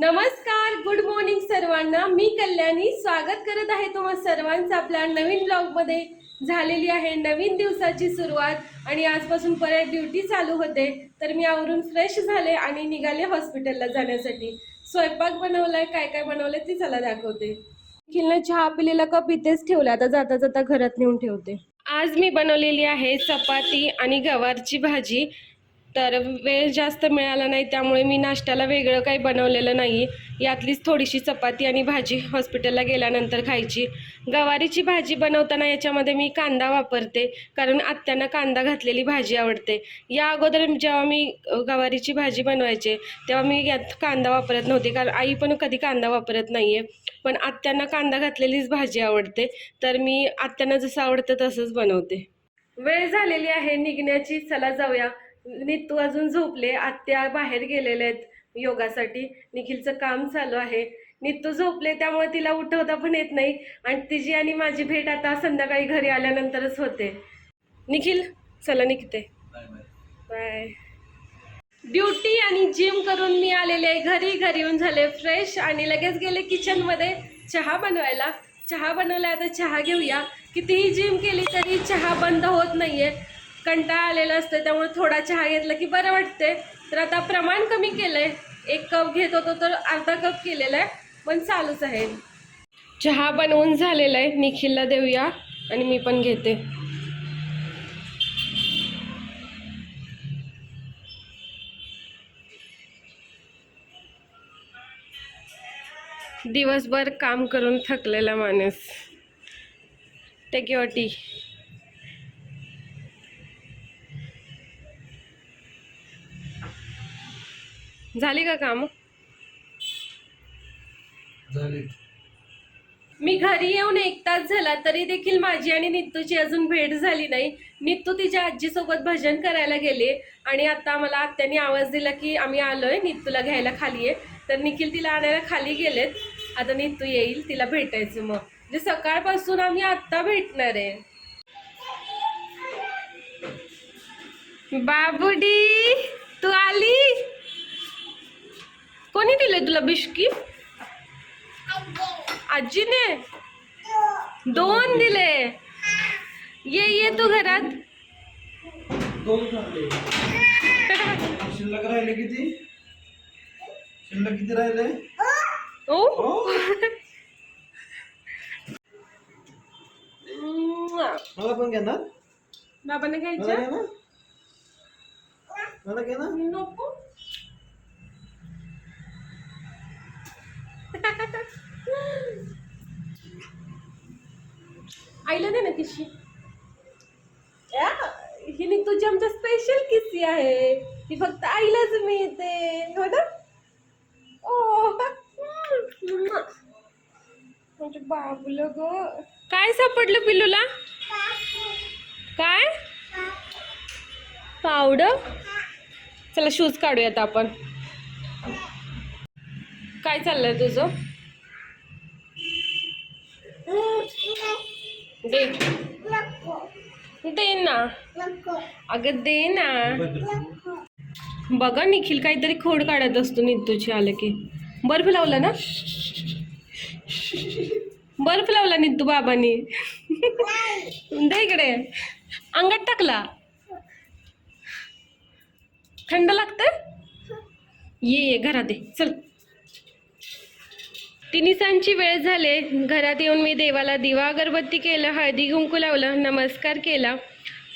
नमस्कार good morning सर्वांना. मी कल्याणी. स्वागत करत आहे तुम्हा सर्वांचं आपल्या नवीन ब्लॉगमध्ये झालेली आहे नवीन दिवसाची सुरुवात आणि आजपासून परत ड्युटी चालू होते. तर मी आवरून फ्रेश झाले आणि निघाले हॉस्पिटलला जाण्यासाठी. स्वयंपाक बनवलाय काय काय बनवलंय ते चला दाखवते. निखिलनं चहा पिलेला कप इथेच ठेवला आता जाता जाता घरात नेऊन ठेवते. आज मी बनवलेली आहे चपाती आणि गवारची भाजी. तर वेळ जास्त मिळाला नाही त्यामुळे मी नाश्त्याला वेगळं काही बनवलेलं नाही. यातलीच थोडीशी चपाती आणि भाजी हॉस्पिटलला गेल्यानंतर खायची. गवारीची भाजी बनवताना याच्यामध्ये मी कांदा वापरते कारण आत्यांना कांदा घातलेली भाजी आवडते. या अगोदर जेव्हा मी गवारीची भाजी बनवायचे तेव्हा मी यात कांदा वापरत नव्हते कारण आई पण कधी कांदा वापरत नाही आहे पण आत्यांना कांदा घातलेलीच भाजी आवडते तर मी आत्यांना जसं आवडतं तसंच बनवते. वेळ झालेली आहे निघण्याची. चला जाऊया. नितू अजून झोपले आत्या बाहेर गेलेले आहेत योगासाठी. निखिलचं काम चालू आहे. नितू झोपले त्यामुळे तिला उठवता पण येत नाही. आणि तिची आणि माझी भेट आता संध्याकाळी घरी आल्यानंतरच होते. निखिल चला निघते. बाय. ड्युटी आणि जिम करून मी आलेले घरी घरी येऊन झाले फ्रेश आणि लगेच गेले किचनमध्ये चहा बनवायला. चहा बनवला आता चहा घेऊया. कितीही जिम केली तरी चहा बंद होत नाहीये. कंटाळा आलेला असतो त्यामुळे थोडा चहा घेतला की बरं वाटते तर आता प्रमाण कमी केलंय. एक कप घेत होतो तर अर्धा कप केलेला आहे पण चालूच आहे. चहा बनवून झालेला आहे निखिलला देऊया आणि मी पण घेते. दिवसभर काम करून थकलेला माणूस. टेक युअर टी झाली का काम? झाली. मी घरी येऊन एक तास झाला तरी देखील माझी आणि नित्तूची अजून भेट झाली नाही. नित्तू तिच्या आजीसोबत भजन करायला गेले आणि आता मला आत्याने आवाज दिला की आम्ही आलोय नित्तूला घ्यायला खाली आहे तर निखिल तिला आणायला खाली गेलेत. आता नित्तू येईल तिला भेटायचं मग. म्हणजे सकाळपासून आम्ही आत्ता भेटणार आहे. बाबुडी तू आली? कोणी दिले तुला बिस्किट आजीने? दोन दिले. ये ये तू घरात. शिल्लक राहिले किती? शिल्लक किती राहिले? ओ? हो मला पण घेणार बाबाने घेणार मला घेणार नको. आईला दे ना किशी या, ही नी तुझी आमच्या स्पेशल किस्सी आहे. ती फक्त आईलाच मिळते. हो ना? ओ म्हणजे बाबूला ग. काय सापडलं पिल्लूला? काय? पावडर? चला शूज काढूयात आपण. काय चाललंय तुझं? दे दे ना. अगं दे ना. बघा निखिल काहीतरी खोड काढत असतो नितूची आलं की बर्फ लावला ना? बर्फ लावला नितू बाबांनी. दे इकडे. अंगात टाकला. थंड लागतं ये ये घरात ये. चल. तिन्हीसांची वेळ झाले. घरात येऊन मी देवाला दिवा अगरबत्ती केलं हळदी कुंकू लावलं नमस्कार केला.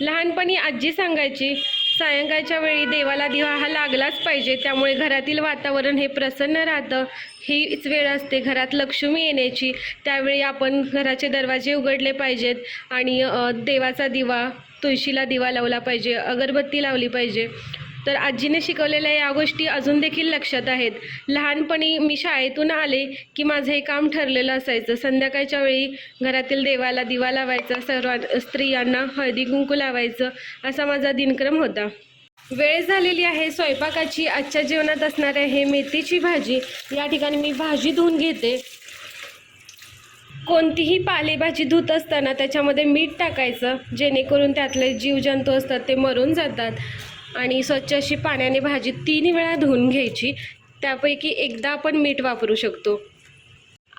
लहानपणी आजी सांगायची सायंकाळच्या वेळी देवाला दिवा हा लागलाच पाहिजे त्यामुळे घरातील वातावरण हे प्रसन्न राहतं. हीच वेळ असते घरात लक्ष्मी येण्याची. त्यावेळी आपण घराचे दरवाजे उघडले पाहिजेत आणि देवाचा दिवा तुळशीला दिवा लावला पाहिजे अगरबत्ती लावली पाहिजे. तर आजीने शिकवलेल्या या गोष्टी अजून देखील लक्षात आहेत. लहानपणी मी शाळेतून आले की माझं हे काम ठरलेलं असायचं. संध्याकाळच्या वेळी घरातील देवाला दिवा लावायचा सर्व स्त्रियांना हळदी कुंकू लावायचं असा माझा दिनक्रम होता. वेळ झालेली आहे स्वयंपाकाची आजच्या जेवणात असणारे हे मेथीची भाजी या ठिकाणी मी भाजी धुवून घेते. कोणतीही पालेभाजी धुत असताना त्याच्यामध्ये मीठ टाकायचं जेणेकरून त्यातले जीवजंतू असतात ते मरून जातात. आणि स्वच्छ अशी पाण्याने भाजी तीन वेळा धुवून घ्यायची. त्यापैकी एकदा आपण मीठ वापरू शकतो.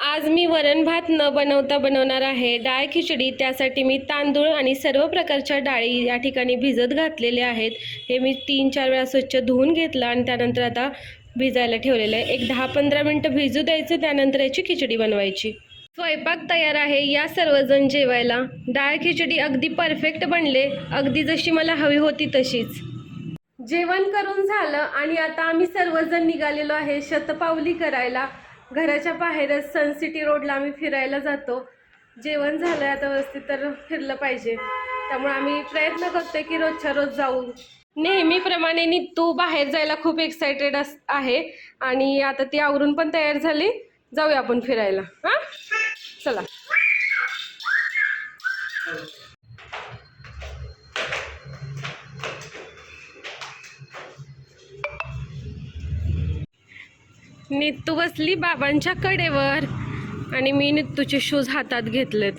आज मी वरण भात न बनवता बनवणार आहे. डाळ खिचडी त्यासाठी मी तांदूळ आणि सर्व प्रकारच्या डाळी या ठिकाणी भिजत घातलेले आहेत. हे मी तीन चार वेळा स्वच्छ धुवून घेतलं आणि त्यानंतर आता भिजायला ठेवलेलं आहे. एक दहा पंधरा मिनटं भिजू द्यायचं त्यानंतर याची खिचडी बनवायची. स्वयंपाक तयार आहे. या सर्वजण जेवायला. डाळ खिचडी अगदी परफेक्ट बनले. अगदी जशी मला हवी होती तशीच. जेवण करून झालं आणि आता आम्ही सर्वजण निघालेलो आहे शतपावली करायला. घराच्या बाहेरच सनसिटी रोडला आम्ही फिरायला जातो. जेवण झालं आता व्यवस्थित तर फिरलं पाहिजे. त्यामुळे आम्ही प्रयत्न करतोय की रोजच्या रोज जाऊ नेहमीप्रमाणे नितू बाहेर जायला खूप एक्सायटेड अस आहे. आणि आता ती आवरून पण तयार झाली. जाऊया आपण फिरायला. हां? चला. नित्तू बसली बाबांच्या कडेवर. आणि मी नित्तूचे शूज हातात घेतलेत.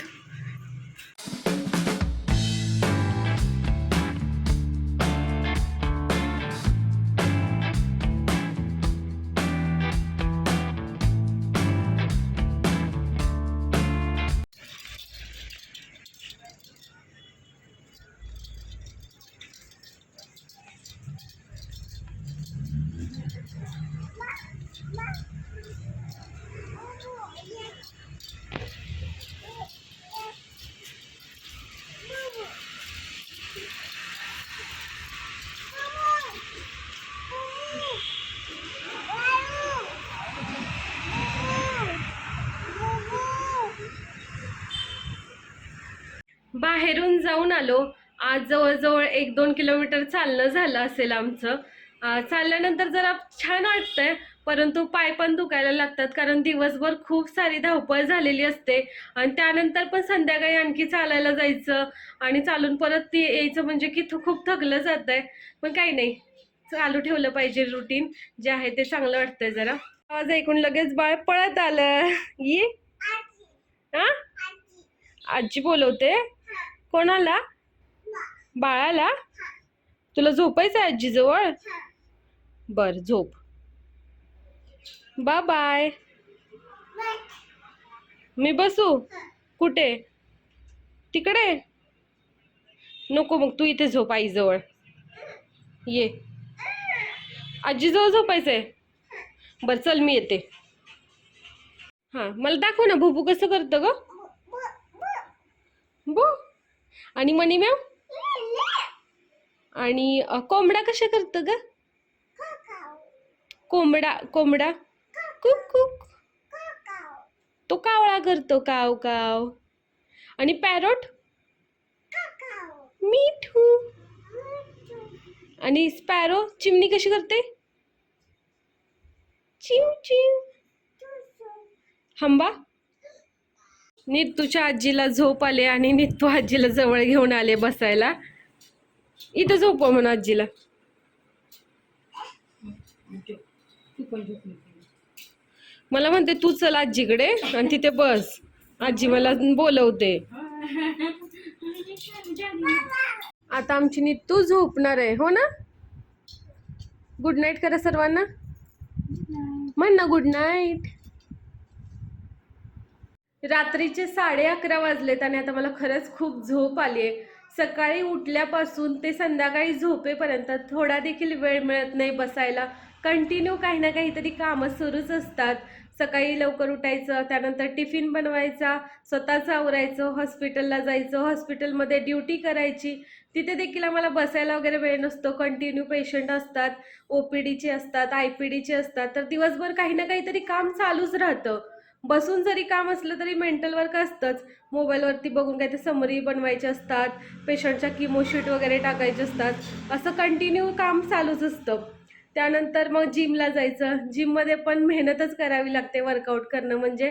जाऊन आलो. आज जवळजवळ एक दोन किलोमीटर चालणं झालं असेल आमचं. चालल्यानंतर जरा छान वाटतंय परंतु पाय पण दुखायला लागतात कारण दिवसभर खूप सारी धावपळ झालेली असते. आणि त्यानंतर पण संध्याकाळी आणखी चालायला जायचं आणि चालून परत ती यायचं म्हणजे की खूप थकलं जात आहे पण काही नाही चालू ठेवलं पाहिजे रुटीन जे आहे ते चांगलं वाटतंय जरा. आवाज ऐकून लगेच बाळ पळत आलं. ये. हा आजी बोलवते? कोणाला? बाळाला? तुला झोपायचं आहे आजीजवळ? बर झोप. बा बाय मी बसू? कुठे? तिकडे? नको मग तू इथे झोप आईजवळ. ये. आजीजवळ झोपायचंय? बर चल मी येते. हां मला दाखव ना भुबू कसं करतं ग बो आणि मनी मॅम आणि कोंबडा कशा करतं ग? कोंबडा कोंबडा? कुक कुक. तो कावळा करतो काव काव. आणि पॅरोट? मिठू. आणि स्पॅरो चिमणी कशी करते? चिव चिव हंबा? नित्तूच्या आजीला झोप आले आणि नित्तू आजीला जवळ घेऊन आले बसायला. इथं झोप म्हणून आजीला. मला म्हणते तू चल आजीकडे आणि तिथे बस. आजी मला बोलवते. आता आमची नित्तू झोपणार आहे हो ना? गुड नाईट करा सर्वांना. म्हण ना गुड नाईट रात्रीचे साडे अकरा वाजलेत आणि आता मला खरंच खूप झोप आली आहे. सकाळी उठल्यापासून ते संध्याकाळी झोपेपर्यंत थोडा देखील वेळ मिळत नाही बसायला. कंटिन्यू काही ना काहीतरी कामं सुरूच असतात. सकाळी लवकर उठायचं त्यानंतर टिफिन बनवायचा स्वतःचं आवरायचं हॉस्पिटलला जायचं हॉस्पिटलमध्ये ड्युटी करायची. तिथे देखील आम्हाला बसायला वगैरे वेळ नसतो. कंटिन्यू पेशंट असतात ओ पी डीचे असतात आय पी डीचे असतात. तर दिवसभर काही ना काहीतरी काम चालूच राहतं. बसून जरी काम असलं तरी मेंटल वर्क असतंच. मोबाईलवरती बघून काही ते समरी बनवायचे असतात पेशंटच्या किमोशीट वगैरे टाकायचे असतात. असं कंटिन्यू काम चालूच असतं. त्यानंतर मग जिमला जायचं. जिममध्ये पण मेहनतच करावी लागते वर्कआउट करणं. म्हणजे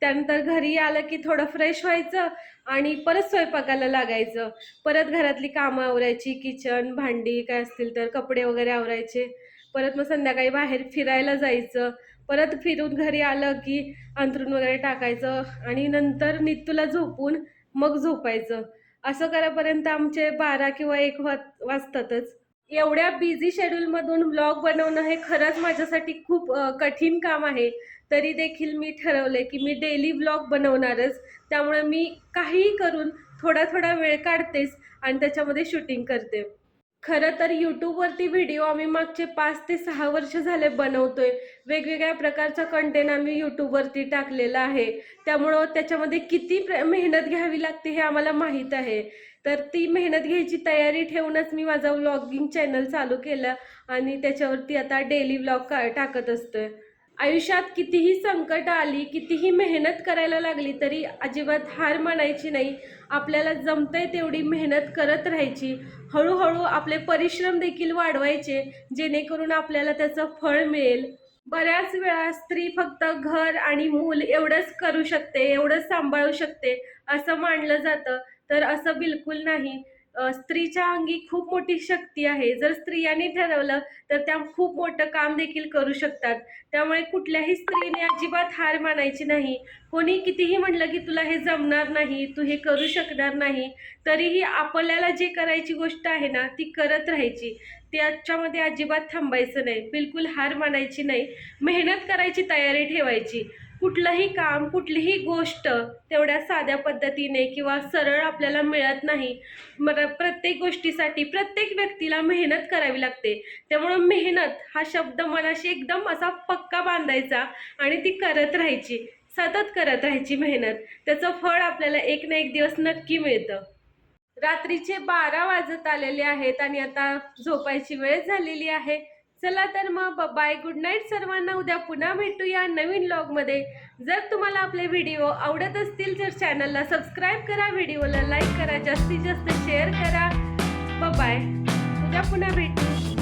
त्यानंतर घरी आलं की थोडं फ्रेश व्हायचं आणि परत स्वयंपाकाला लागायचं. परत घरातली कामं आवरायची किचन भांडी काय असतील तर कपडे वगैरे आवरायचे. परत मग संध्याकाळी बाहेर फिरायला जायचं. परत फिरून घरी आलं की अंथरूण वगैरे टाकायचं आणि नंतर नित्तूला झोपून मग झोपायचं. असं करापर्यंत आमचे बारा किंवा एक वाजतातच. एवढ्या बिझी शेड्यूलमधून ब्लॉग बनवणं हे खरंच माझ्यासाठी खूप कठीण काम आहे. तरी देखील मी ठरवले की मी डेली ब्लॉग बनवणारच. त्यामुळे मी काहीही करून थोडा थोडा वेळ काढतेच आणि त्याच्यामध्ये शूटिंग करते. खरं तर यूट्यूबवरती व्हिडिओ आम्ही मागचे पाच ते सहा वर्ष झाले बनवतोय. वेगवेगळ्या प्रकारचा कंटेंट आम्ही यूट्यूबवरती टाकलेला आहे. त्यामुळं त्याच्यामध्ये किती प्र मेहनत घ्यावी लागते हे आम्हाला माहीत आहे. तर ती मेहनत घ्यायची तयारी ठेवूनच मी माझा व्लॉगिंग चॅनल चालू केलं आणि त्याच्यावरती आता डेली व्लॉग का टाकत असतोय. आयुष्यात कितीही संकट आली कितीही मेहनत करायला लागली तरी अजिबात हार मानायची नाही. आपल्याला जमतंय तेवढी मेहनत करत राहायची. हळूहळू आपले परिश्रम देखील वाढवायचे जेणेकरून आपल्याला त्याचं फळ मिळेल. बऱ्याच वेळा स्त्री फक्त घर आणि मूल एवढंच करू शकते एवढंच सांभाळू शकते असं मानलं जातं. तर असं बिलकुल नाही. स्त्रीच्या अंगी खूप मोठी शक्ती आहे. जर स्त्रियांनी ठरवलं तर त्या खूप मोठं काम देखील करू शकतात. त्यामुळे कुठल्याही स्त्रीने अजिबात हार मानायची नाही. कोणी कितीही म्हटलं की तुला हे जमणार नाही तू हे करू शकणार नाही तरीही आपल्याला जे करायची गोष्ट आहे ना ती करत राहायची. त्याच्यामध्ये अजिबात थांबायचं नाही. बिलकुल हार मानायची नाही. मेहनत करायची तयारी ठेवायची. कुठलंही काम कुठलीही गोष्ट तेवढ्या साध्या पद्धतीने किंवा सरळ आपल्याला मिळत नाही. मला प्रत्येक गोष्टीसाठी प्रत्येक व्यक्तीला मेहनत करावी लागते. त्यामुळं मेहनत हा शब्द मनाशी एकदम असा पक्का बांधायचा आणि ती करत राहायची सतत करत राहायची मेहनत. त्याचं फळ आपल्याला एक ना एक दिवस नक्की मिळतं. रात्रीचे बारा वाजत आलेले आहेत आणि आता झोपायची वेळ झालेली आहे. चला तर मग बाय गुड नाईट सर्वांना. उद्या पुन्हा भेटूया नवीन ब्लॉगमध्ये जर तुम्हाला आपले व्हिडिओ आवडत असतील तर चॅनलला सबस्क्राईब करा. व्हिडिओला लाईक करा. जास्तीत जास्त शेअर करा. बाय उद्या पुन्हा भेटू.